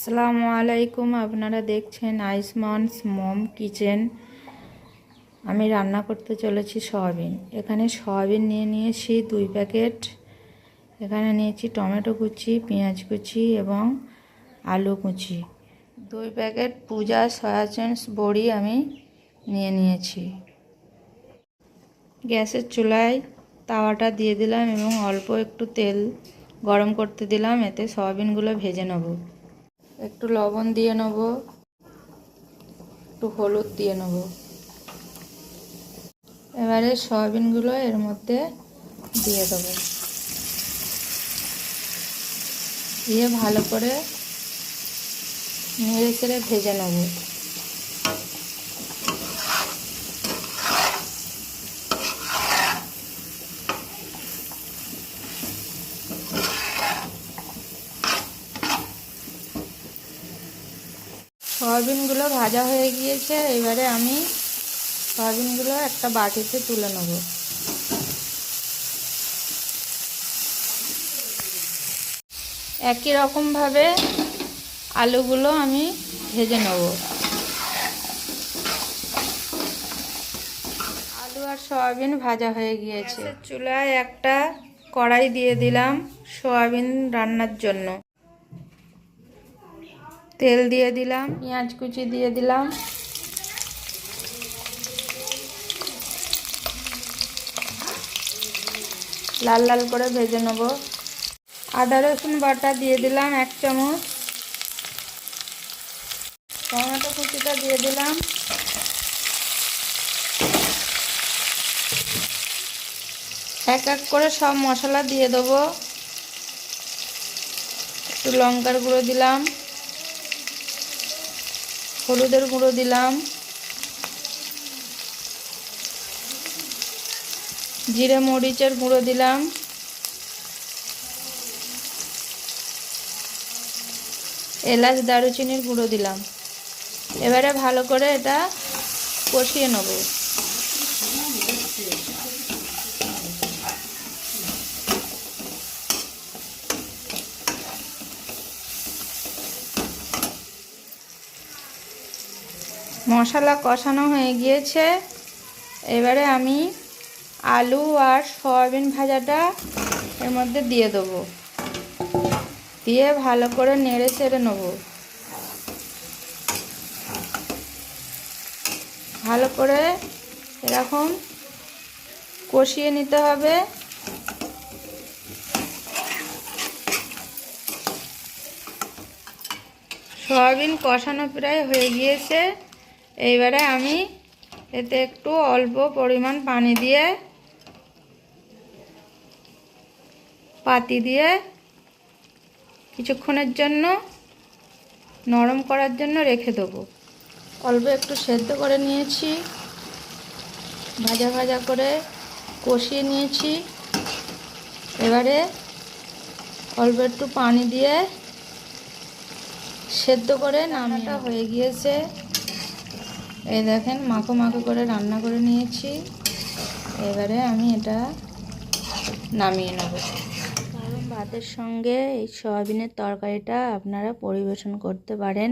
আসসালামু আলাইকুম, আপনারা দেখছেন আইসমানস মম কিচেন। আমি রান্না করতে চলেছি সয়াবিন। এখানে সয়াবিন নিয়ে নিয়েছি দুই প্যাকেট। এখানে নিয়েছি টমেটো কুচি, পেঁয়াজ কুচি এবং আলু কুচি। দুই প্যাকেট পূজা সয়া চাংস বড়ি আমি নিয়ে নিয়েছি। গ্যাসের চুলায় তাওয়াটা দিয়ে দিলাম এবং অল্প একটু তেল গরম করতে দিলাম, এতে সয়াবিনগুলো ভেজে নেব। একটু লবণ দিয়ে নেব, একটু হলুদ দিয়ে নেব। এবারে সয়াবিনগুলো এর মধ্যে দিয়ে দেবো। দিয়ে ভালো করে নেড়ে চেড়ে ভেজে নেব। সয়াবিনগুলো ভাজা হয়ে গিয়েছে, এবারে আমি সয়াবিনগুলো একটা বাটিতে তুলে নেব। একই রকমভাবে আলুগুলো আমি ভেজে নেব। আলু আর সয়াবিন ভাজা হয়ে গিয়েছে। চুলায় একটা কড়াই দিয়ে দিলাম সয়াবিন রান্নার জন্য। তেল দিয়ে দিলাম, পেঁয়াজ কুচি দিয়ে দিলাম। লাল লাল করে ভেজে নেব। আদা রসুন বাটা দিয়ে দিলাম এক চামচ। টমেটো কুচিটা দিয়ে দিলাম। এক এক করে সব মশলা দিয়ে দেবো। একটু লঙ্কার গুঁড়ো দিলাম। হলুদের গুঁড়ো দিলাম। জিরে মরিচের গুঁড়ো দিলাম। এলাচ দারুচিনির গুঁড়ো দিলাম। এবারে ভালো করে এটা কষিয়ে নেব। মশলা কষানো হয়ে গিয়েছে। এবারে আমি আলু আর সয়াবিন ভাজাটা এর মধ্যে দিয়ে দেবো। দিয়ে ভালো করে নেড়ে চেড়ে নেব। ভালো করে এরকম কষিয়ে নিতে হবে। সয়াবিন কষানো প্রায় হয়ে গিয়েছে। এইবারে আমি এতে একটু অল্প পরিমাণ পানি দিয়ে, পাতি দিয়ে কিছুক্ষণের জন্য নরম করার জন্য রেখে দেবো। অল্প একটু সেদ্ধ করে নিয়েছি, ভাজা ভাজা করে কষিয়ে নিয়েছি। এবারে অল্প একটু পানি দিয়ে সেদ্ধ করে নামাটা হয়ে গিয়েছে। এই দেখেন, মাখো মাখো করে রান্না করে নিয়েছি। এবারে আমি এটা নামিয়ে নেব। কারণ ভাতের সঙ্গে এই সয়াবিনের তরকারিটা আপনারা পরিবেশন করতে পারেন।